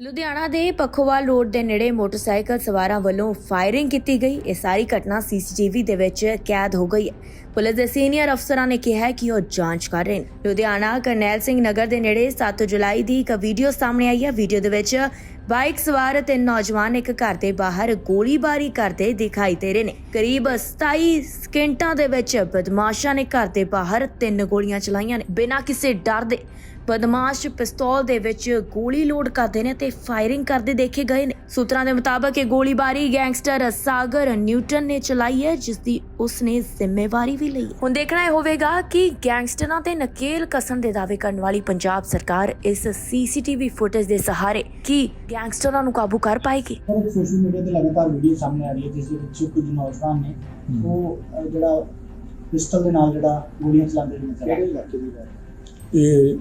ਲੁਧਿਆਣਾ ਦੇ ਪਖੋਵਾਲ ਰੋਡ ਦੇ ਨੇੜੇ ਮੋਟਰਸਾਈਕਲ ਸਵਾਰਾਂ ਵੱਲੋਂ ਫਾਇਰਿੰਗ ਕੀਤੀ ਗਈ। ਇਹ ਸਾਰੀ ਘਟਨਾ ਸੀਸੀਟੀਵੀ ਦੇ ਵਿੱਚ ਕੈਦ ਹੋ ਗਈ। ਹੈ ਪੁਲਿਸ ਦੇ ਸੀਨੀਅਰ ਅਫਸਰਾਂ ਨੇ ਕਿਹਾ ਕਿ ਉਹ ਜਾਂਚ ਕਰ ਰਹੇ ਨੇ। ਲੁਧਿਆਣਾ ਕਰਨੈਲ ਸਿੰਘ ਨਗਰ ਦੇ ਨੇੜੇ 7 ਜੁਲਾਈ ਦੀ ਇੱਕ ਵੀਡੀਓ ਸਾਹਮਣੇ ਆਈ ਹੈ। ਵੀਡੀਓ ਦੇ ਵਿੱਚ ਬਾਈਕ ਸਵਾਰ ਤਿੰਨ ਨੌਜਵਾਨ ਇੱਕ ਘਰ ਦੇ ਬਾਹਰ ਗੋਲੀਬਾਰੀ ਕਰਦੇ ਦਿਖਾਈ ਦੇ ਰਹੇ ਨੇ। ਕਰੀਬ 27 ਸਕਿੰਟਾਂ ਦੇ ਵਿੱਚ ਬਦਮਾਸ਼ਾਂ ਨੇ ਘਰ ਦੇ ਬਾਹਰ ਤਿੰਨ ਗੋਲੀਆਂ ਚਲਾਈਆਂ ਨੇ। ਬਿਨਾਂ ਕਿਸੇ ਡਰ ਦੇ ਬਦਮਾਸ਼ ਪਿਸਤੌਲ ਦੇ ਵਿੱਚ ਗੋਲੀ ਲੋਡ ਕਰਦੇ ਨੇ ਤੇ ਫਾਇਰਿੰਗ ਕਰਦੇ ਦੇਖੇ ਗਏ ਨੇ। ਸੂਤਰਾਂ ਦੇ ਮੁਤਾਬਕ ਇਹ ਗੋਲੀਬਾਰੀ ਗੈਂਗਸਟਰ ਸਾਗਰ ਨਿਊਟਨ ਨੇ ਚਲਾਈ ਹੈ ਜਿਸ ਦੀ ਉਸਨੇ ਜ਼ਿੰਮੇਵਾਰੀ ਵੀ ਲਈ ਹੈ। ਹੁਣ ਦੇਖਣਾ ਇਹ ਹੋਵੇਗਾ ਕਿ ਗੈਂਗਸਟਰਾਂ ਤੇ ਨਕੇਲ ਕਸਣ ਦੇ ਦਾਅਵੇ ਕਰਨ ਵਾਲੀ ਪੰਜਾਬ ਸਰਕਾਰ ਇਸ ਸੀਸੀਟੀਵੀ ਫੁਟੇਜ ਦੇ ਸਹਾਰੇ ਕੀ ਗੈਂਗਸਟਰਾਂ ਨੂੰ ਕਾਬੂ ਕਰ ਪਾਏਗੀ? ਪਰ ਸੋਸ਼ਲ ਮੀਡੀਆ ਤੇ ਲਗਾਤਾਰ ਵੀਡੀਓ ਸਾਹਮਣੇ ਆ ਰਹੀ ਹੈ ਜਿਸ ਦੇ ਵਿੱਚ ਕੁਝ ਨੌਜਵਾਨ ਨੇ ਉਹ ਅਹ, ਜਿਹੜਾ ਪਿਸਟਲ ਦੇ ਨਾਲ ਜਿਹੜਾ ਗੋਲੀਆਂ ਚਲਾਉਂਦੇ ਹੋਏ ਨਜ਼ਰ ਆ ਰਹੇ ਇਲਾਕੇ ਦੀ ਗੱਲ ਇਹ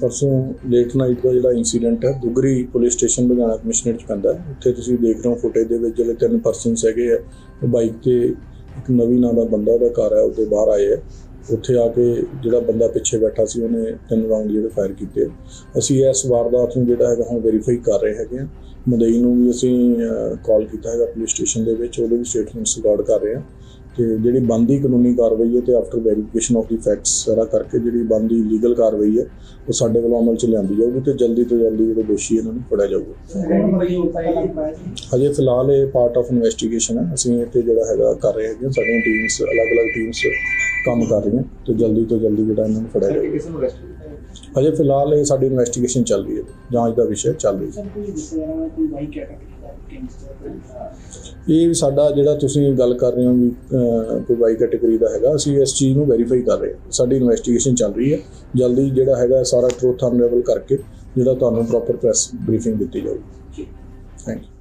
ਪਰਸੋਂ ਲੇਟ ਨਾਈਟ ਦਾ ਜਿਹੜਾ ਇਨਸੀਡੈਂਟ ਹੈ, Dugri police station Ludhiana commissioner ਚ ਪੈਂਦਾ ਉੱਥੇ ਤੁਸੀਂ ਦੇਖ ਰਹੇ ਹੋ ਫੁਟੇਜ ਦੇ ਵਿੱਚ ਜਿਹੜੇ ਤਿੰਨ ਪਰਸਨਸ ਹੈਗੇ ਆ, ਉਹ ਬਾਈਕ ਤੇ ਇੱਕ ਨਵੀਂ ਨਾਂ ਦਾ ਬੰਦਾ, ਉਹਦਾ ਘਰ ਹੈ, ਉਹਦੇ ਬਾਹਰ ਆਏ ਆ। ਉੱਥੇ ਆ ਕੇ ਜਿਹੜਾ ਬੰਦਾ ਪਿੱਛੇ ਬੈਠਾ ਸੀ, ਉਹਨੇ ਤਿੰਨ ਰਾਉਂਡ ਜਿਹੜੇ ਫਾਇਰ ਕੀਤੇ ਅਸੀਂ ਇਸ ਵਾਰਦਾਤ ਨੂੰ ਜਿਹੜਾ ਹੈਗਾ ਹੁਣ ਵੈਰੀਫਾਈ ਕਰ ਰਹੇ ਹੈਗੇ ਆ। ਮਦਈ ਨੂੰ ਵੀ ਅਸੀਂ ਕਾਲ ਕੀਤਾ ਹੈਗਾ ਪੁਲਿਸ ਸਟੇਸ਼ਨ ਦੇ ਵਿੱਚ, ਉਹਦੇ ਵੀ ਸਟੇਟਮੈਂਟਸ ਰਿਕਾਰਡ ਕਰ ਰਹੇ ਆ। ਤੇ ਜਿਹੜੀ ਬੰਦੀ ਕਾਨੂੰਨੀ ਕਾਰਵਾਈ ਹੈ ਤੇ after verification of the facts ਸਾਰਾ ਕਰਕੇ ਜਿਹੜੀ ਬੰਦੀ ਲੀਗਲ ਕਾਰਵਾਈ ਹੈ, ਉਹ ਸਾਡੇ ਵੱਲੋਂ ਅਮਲ ਚ ਲਿਆਂਦੀ ਜਾਊਗੀ ਤੇ ਜਲਦੀ ਤੋਂ ਜਲਦੀ ਜਿਹੜੇ ਦੋਸ਼ੀ ਇਹਨਾਂ ਨੂੰ ਫੜਿਆ ਜਾਊਗਾ। ਹਜੇ ਫਿਲਹਾਲ ਇਹ ਪਾਰਟ ਆਫ ਇਨਵੈਸਟੀਗੇਸ਼ਨ ਹੈ। ਅਸੀਂ ਇੱਥੇ ਜਿਹੜਾ ਹੈਗਾ ਕਰ ਰਹੇ ਹੈਗੇ ਹਾਂ। ਸਾਡੀਆਂ ਟੀਮਸ ਅਲੱਗ-ਅਲੱਗ ਟੀਮਸ ਕੰਮ ਕਰ ਰਹੀਆਂ ਤੇ ਜਲਦੀ ਤੋਂ ਜਲਦੀ ਜਿਹੜਾ ਇਹਨਾਂ ਨੂੰ ਫੜਿਆ ਜਾਊਗਾ। ਹਜੇ ਫਿਲਹਾਲ ਇਹ ਸਾਡੀ ਇਨਵੈਸਟੀਗੇਸ਼ਨ ਚੱਲ ਰਹੀ ਹੈ। ਜਾਂਚ ਦਾ ਵਿਸ਼ਾ ਚੱਲ ਰਹੀ ਹੈ। ਇਹ ਸਾਡਾ ਜਿਹੜਾ ਤੁਸੀਂ ਗੱਲ ਕਰ ਰਹੇ ਹੋ ਵੀ ਕੋਈ ਵਾਈ ਕੈਟਾਗਰੀ ਦਾ ਹੈਗਾ ਅਸੀਂ ਇਸ ਚੀਜ਼ ਨੂੰ ਵੈਰੀਫਾਈ ਕਰ ਰਹੇ ਹਾਂ। ਸਾਡੀ ਇਨਵੈਸਟੀਗੇਸ਼ਨ ਚੱਲ ਰਹੀ ਹੈ। ਜਲਦੀ ਜਿਹੜਾ ਹੈਗਾ ਸਾਰਾ ਟਰੂਥ ਅਨਰੇਵਲ ਕਰਕੇ ਜਿਹੜਾ ਤੁਹਾਨੂੰ ਪ੍ਰੋਪਰ ਪ੍ਰੈਸ ਬਰੀਫਿੰਗ ਦਿੱਤੀ ਜਾਊਗੀ। Thank you